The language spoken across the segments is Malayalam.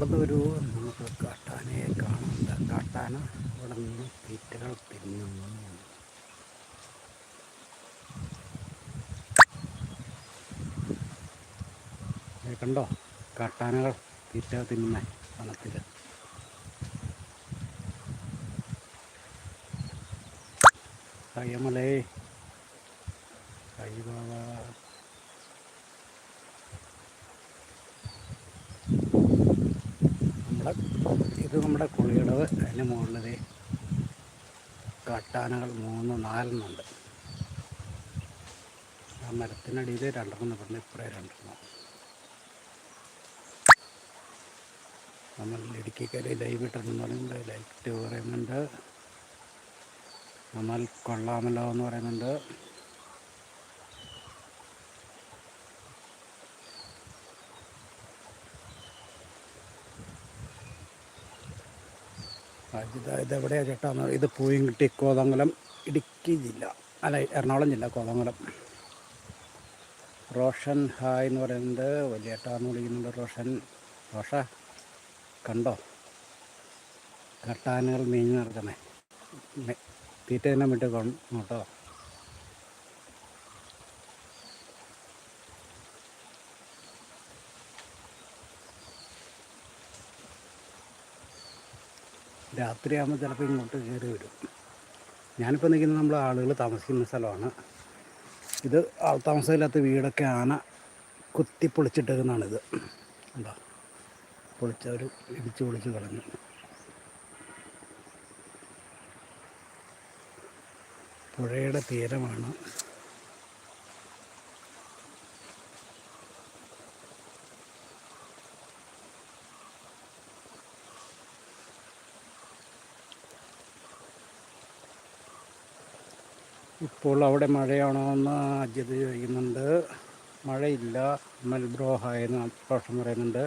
ഹലോ കടന്നു വരൂ നമുക്ക് കാട്ടാനയെ കാണുന്നില്ല കാട്ടാന അവിടെ നിന്ന് തീറ്റകൾ ദേ കണ്ടോ? കാട്ടാനകൾ തീറ്റ തിന്നുന്ന വനത്തിൽ കയ്യമലേ. കൈ ബാബാ നമ്മുടെ ഇത് നമ്മുടെ കുളിയടവ് അതിന് മുകളിൽ കാട്ടാനകൾ മൂന്ന് നാലെണ്ണുണ്ട് ആ മരത്തിനടിയിൽ രണ്ടെണ്ണം പറഞ്ഞു ഇപ്പറേ രണ്ടെണ്ണം. നമ്മൾ ഇടുക്കിക്കര ലൈവ് ഇട്ടെന്ന് പറയുന്നത് ലൈറ്റ് പറയുന്നുണ്ട്. നമ്മൾ കൊള്ളാമല്ലോ എന്ന് പറയുന്നുണ്ട്. ഇത് എവിടെയാണ് ചേട്ടാന്ന് ഇത് പൂയംകുട്ടി കോതമംഗലം ഇടുക്കി ജില്ല. അല്ല എറണാകുളം ജില്ല കോതമംഗലം. റോഷൻ ഹായ് എന്ന് പറയുന്നത് വലിയ ഏട്ടാന്ന് വിളിക്കുന്നുണ്ട്. റോഷൻ റോഷ കണ്ടോ? കട്ടാനുകൾ മീൻ നടക്കണേ തീറ്റ തന്നെ വിട്ട് കേട്ടോ രാത്രിയാകുമ്പോൾ ചിലപ്പോൾ ഇങ്ങോട്ട് കയറി വരും. ഞാനിപ്പോൾ നിൽക്കുന്നത് നമ്മൾ ആളുകൾ താമസിക്കുന്ന സ്ഥലമാണ്. ഇത് ആൾ താമസമില്ലാത്ത വീടൊക്കെ ആന കുത്തി പൊളിച്ചിട്ടേക്കുന്നതാണിത്. എന്താ പൊളിച്ചവർ ഇടിച്ച് പൊളിച്ച് കളഞ്ഞു. പുഴയുടെ തീരമാണ്. ഇപ്പോൾ അവിടെ മഴയാണോ എന്ന് അജിത് ചോദിക്കുന്നുണ്ട്. മഴയില്ല. മെൽബ്രോ ഹായ് പ്രശ്നം പറയുന്നുണ്ട്.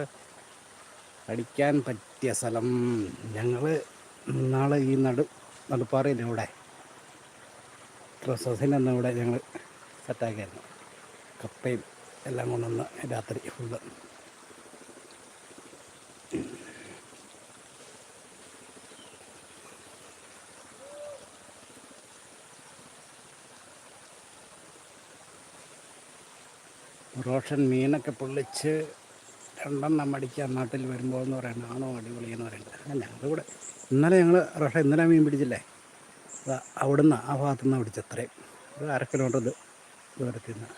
അടിക്കാൻ പറ്റിയ സ്ഥലം. ഞങ്ങൾ നാളെ ഈ നടു നടുപ്പാറയില്ല ഇവിടെ അന്ന് ഇവിടെ ഞങ്ങൾ സെറ്റാക്കിയായിരുന്നു കപ്പയും എല്ലാം കൊണ്ടുവന്ന് രാത്രി ഫുള്ള് റോഷൻ മീനൊക്കെ പൊള്ളിച്ച് രണ്ടെണ്ണം അടിക്കാൻ നാട്ടിൽ വരുമ്പോൾ എന്ന് പറയുന്നത് ആണോ അടിപൊളി എന്ന് പറയുന്നത്? അങ്ങനെ ഞങ്ങളിവിടെ ഇന്നലെ ഞങ്ങൾ റോഷൻ ഇന്നലെ മീൻ പിടിച്ചില്ലേ? അവിടുന്ന് ആ ഭാഗത്തു നിന്ന് പിടിച്ചത്രയും ഒരു അര കിലോമീറ്റർ ദൂരത്തിൽ നിന്ന്.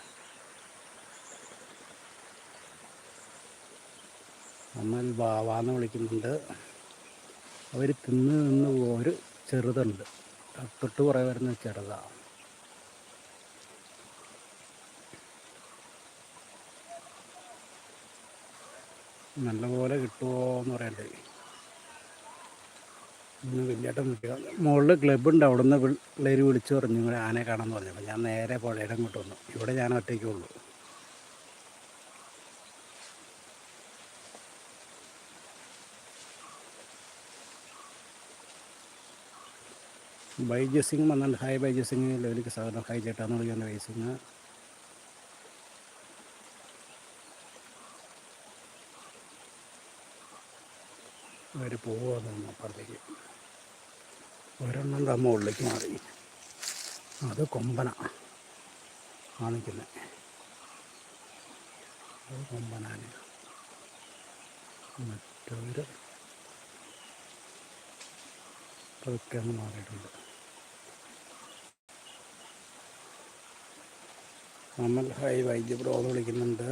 നമ്മൾ ബാവാന്ന് വിളിക്കുന്നുണ്ട്. അവർ തിന്ന് നിന്ന് ഒരു ചെറുതുണ്ട്. തൊട്ട് കുറേ വരുന്ന ചെറുതാണ് നല്ലപോലെ കിട്ടുമോ എന്ന് പറയണ്ടേ ഇന്ന് വലിയേട്ടൻ നിൽക്കുക. മുകളിൽ ക്ലബ്ബുണ്ട് അവിടെ നിന്ന് പിള്ളേർ വിളിച്ചു പറഞ്ഞു ഇങ്ങനെ ആനയെ കാണാമെന്ന് പറഞ്ഞു. അപ്പോൾ ഞാൻ നേരെ പുഴയുടെ അങ്ങോട്ട് വന്നു. ഇവിടെ ഞാൻ ഒറ്റയ്ക്കേ ഉള്ളൂ. ബൈജു സിംഗ് വന്നിട്ടുണ്ട്. ഹായ് ബൈജസിംഗ് ലെവലിക്ക് സാധനം ഹായ് ചേട്ടാന്ന് വിളിക്കുന്ന. ബൈജു അവർ പോവാന്ന് അപ്പുറത്തേക്ക് ഒരെണ്ണം തമ്മ ഉള്ളിലേക്ക് മാറി. അത് കൊമ്പന കാണിക്കുന്നത് അത് കൊമ്പനാണ്. മറ്റൊരു പതുക്കെ അങ്ങ് മാറിയിട്ടുണ്ട്. നമ്മൾ ഹൈ വൈദ്യ ബ്രോന്ന് വിളിക്കുന്നുണ്ട്.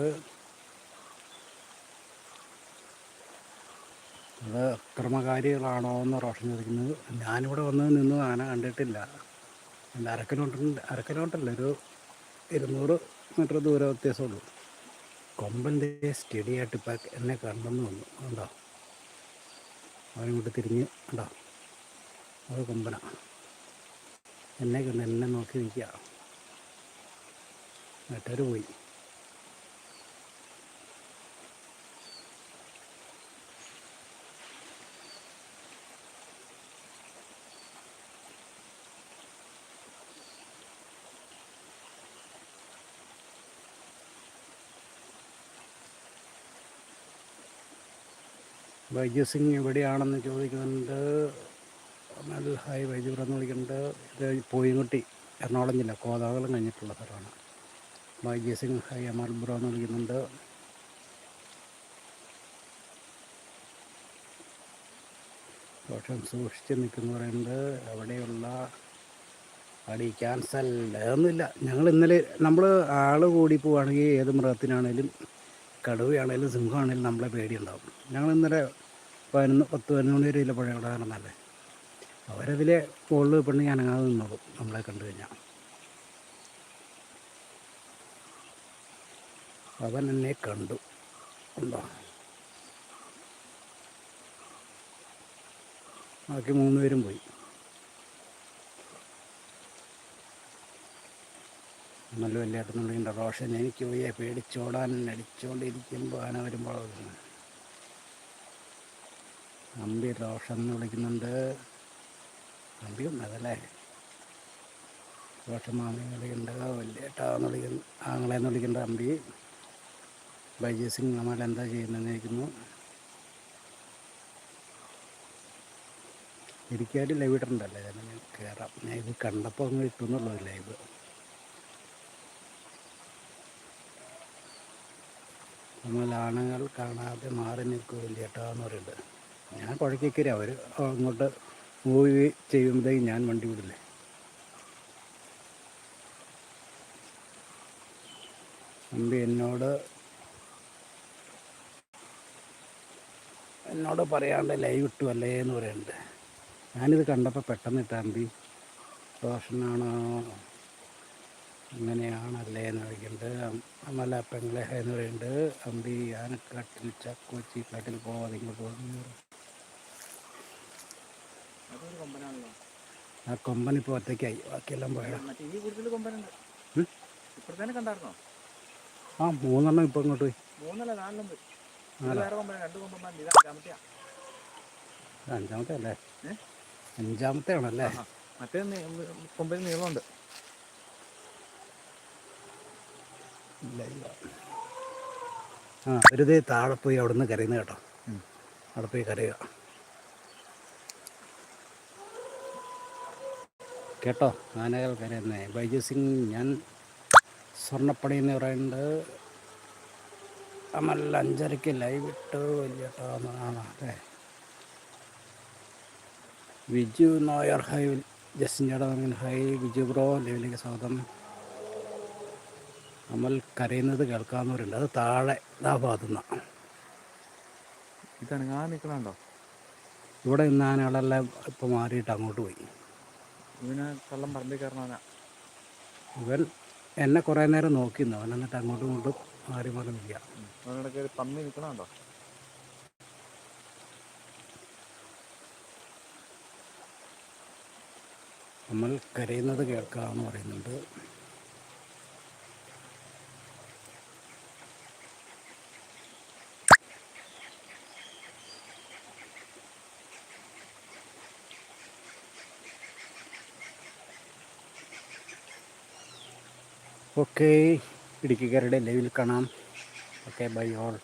അത് അക്രമകാരികളാണോ എന്ന് റോഷൻ ചോദിക്കുന്നത്. ഞാനിവിടെ വന്ന് നിന്ന് ആന കണ്ടിട്ടില്ല. എന്റെ അര അരക്കനോട്ടല്ല അര ഒരു ഇരുന്നൂറ് മീറ്റർ ദൂരം വ്യത്യാസമുള്ളൂ കൊമ്പന്റെ സ്റ്റഡി ആയിട്ട് ഇപ്പം എന്നെ കണ്ടെന്ന് വന്നു ഉണ്ടോ അവനിങ്ങോട്ട് തിരിഞ്ഞ് ഉണ്ടോ അത് കൊമ്പന. എന്നെ കണ്ട് എന്നെ നോക്കി നിൽക്കുക. മറ്റൊരു പോയി. ബൈജു സിംഗ് എവിടെയാണെന്ന് ചോദിക്കുന്നുണ്ട്. അമൽ ഹായ് ബൈജൂർ എന്ന് വിളിക്കുന്നുണ്ട്. ഇത് പോയിൻകുട്ടി എറണാകുളം ജില്ല കോതാകുളം കഴിഞ്ഞിട്ടുള്ള സ്ഥലമാണ്. ബൈജു സിംഗ് ഹായ് അമൽ ബ്രോ എന്ന് വിളിക്കുന്നുണ്ട്. ദോഷം സൂക്ഷിച്ച് നിൽക്കുന്നു പറയുന്നത് അവിടെയുള്ള അടി ക്യാൻസൽ ഒന്നുമില്ല. ഞങ്ങൾ ഇന്നലെ നമ്മൾ ആൾ കൂടി പോവുകയാണെങ്കിൽ ഏത് മൃഗത്തിനാണേലും കടുവയാണേലും സിംഹമാണേലും നമ്മളെ പേടിയുണ്ടാവും. ഞങ്ങൾ ഇന്നലെ പതിനൊന്ന് പത്ത് പതിനൊന്ന് വരെ ഇല്ല പുഴ അവിടെ നടന്നല്ലേ അവരതിലെ മുകളിൽ പെണ്ണ് അനങ്ങാതെ നിന്നോളും നമ്മളെ കണ്ടു കഴിഞ്ഞാൽ അവൻ എന്നെ കണ്ടു. ഉണ്ടോ ബാക്കി മൂന്ന് പേരും പോയി. നല്ല വലിയ വലിയേട്ടനുണ്ടെങ്കിൽ റോഷൻ എനിക്ക് പോയി പേടിച്ചോടാൻ അടിച്ചുകൊണ്ടിരിക്കുമ്പോൾ ആന വരുമ്പോൾ അമ്പി റോഷൻ എന്ന് വിളിക്കുന്നുണ്ട്. അമ്പി ഉണ്ടതല്ലേ റോഷൻ മാമി വിളിക്കുന്നുണ്ട് വലിയേട്ടാന്ന് വിളിക്കുന്നു. ആങ്ങളെന്ന് വിളിക്കുന്നുണ്ട് അമ്പി ബൈജി സിംഗ് നമ്മൾ എന്താ ചെയ്യുന്നതെന്ന് ചോദിക്കുന്നു. എനിക്കായിട്ട് ലൈവ് ഇട്ടിട്ടുണ്ടല്ലേ? ഞാൻ കയറാം ഞാൻ ഇത് കണ്ടപ്പോൾ അങ്ങ് ഇട്ടുന്നുള്ളൂ ലൈവ്. നമ്മൾ ആണുങ്ങൾ കാണാതെ മാറി നിൽക്കില്ല കേട്ടോ എന്ന് പറയുന്നുണ്ട് ഞാൻ കുഴക്കിക്കര അവർ അങ്ങോട്ട് മൂവ് ചെയ്യുമ്പോഴത്തേക്ക് ഞാൻ വണ്ടി വിടില്ലേ? അമ്പി എന്നോട് എന്നോട് പറയാണ്ട് ലൈവ് ഇട്ടു അല്ലേ എന്ന് പറയുന്നുണ്ട് ഞാനിത് കണ്ടപ്പോൾ പെട്ടെന്ന് ഇട്ട അമ്പി റോഷനാണോ അങ്ങനെയാണല്ലേ എന്ന് പറയുന്നുണ്ട് അമല പെങ്ങളെ എന്ന് പറയുന്നുണ്ട് അമ്പി ആനക്കാട്ടിൽ ചക്കോച്ചി കാട്ടിൽ പോവാതെ ഇങ്ങോട്ട് പോകുന്നു ആ കൊമ്പൻ ഇപ്പോൾ ഒറ്റയ്ക്കായി. ബാക്കിയെല്ലാം പോയാ? ആ മൂന്നെണ്ണം ഇപ്പൊ ഇങ്ങോട്ട് പോയി. അഞ്ചാമത്തെ അല്ലേ അഞ്ചാമത്തെ ആണല്ലേ. മറ്റേ നീ- കൊമ്പിന് നീളമുണ്ട്. ഇല്ല ഇല്ല. ആ വെറുതെ താഴെ പോയി അവിടെ നിന്ന് കരയുന്ന കേട്ടോ. അവിടെ പോയി കരയുക. കേട്ടോ ആനകൾ കരയുന്നേ ബൈജു സിംഗ് ഞാൻ സ്വർണപ്പണി എന്ന് പറയുന്നുണ്ട് അമൽ അഞ്ചരയ്ക്ക് ലൈവ് ഇട്ട് വലിയ എന്നാണ് അല്ലേ? വിജു നായർ ഹൈ ജസ്റ്റിൻ ചേട്ടൻ ഹൈ വിജു ബ്രോ ലൈവിലേക്ക് സ്വാഗതം. അമൽ കരയുന്നത് കേൾക്കാവുന്നവരുണ്ട്. അത് താഴെ ഇതാ ഭാഗത്തുനിന്ന് ഇതാണ് ആ നിൽക്കണുണ്ടോ ഇവിടെ നിന്ന് ആനകളെല്ലാം ഇപ്പോൾ മാറിയിട്ട് അങ്ങോട്ട് പോയി. ഇവന് കള്ളം പറമ്പിൽ കയറണവനാ ഇവൻ എന്നെ കുറേ നേരം നോക്കിയിരുന്നു അവൻ എന്നിട്ട് അങ്ങോട്ടും ഇങ്ങോട്ടും മാറി മാറി നിൽക്കുക. അവനിടയ്ക്ക് ഒരു പന്നി നിൽക്കണോ നമ്മൾ കരയുന്നത് കേൾക്കാമെന്ന് പറയുന്നുണ്ട്. ഓക്കെ ഇടുക്കിക്കാരുടെ ലൈവിൽ കാണാം. Okay bye all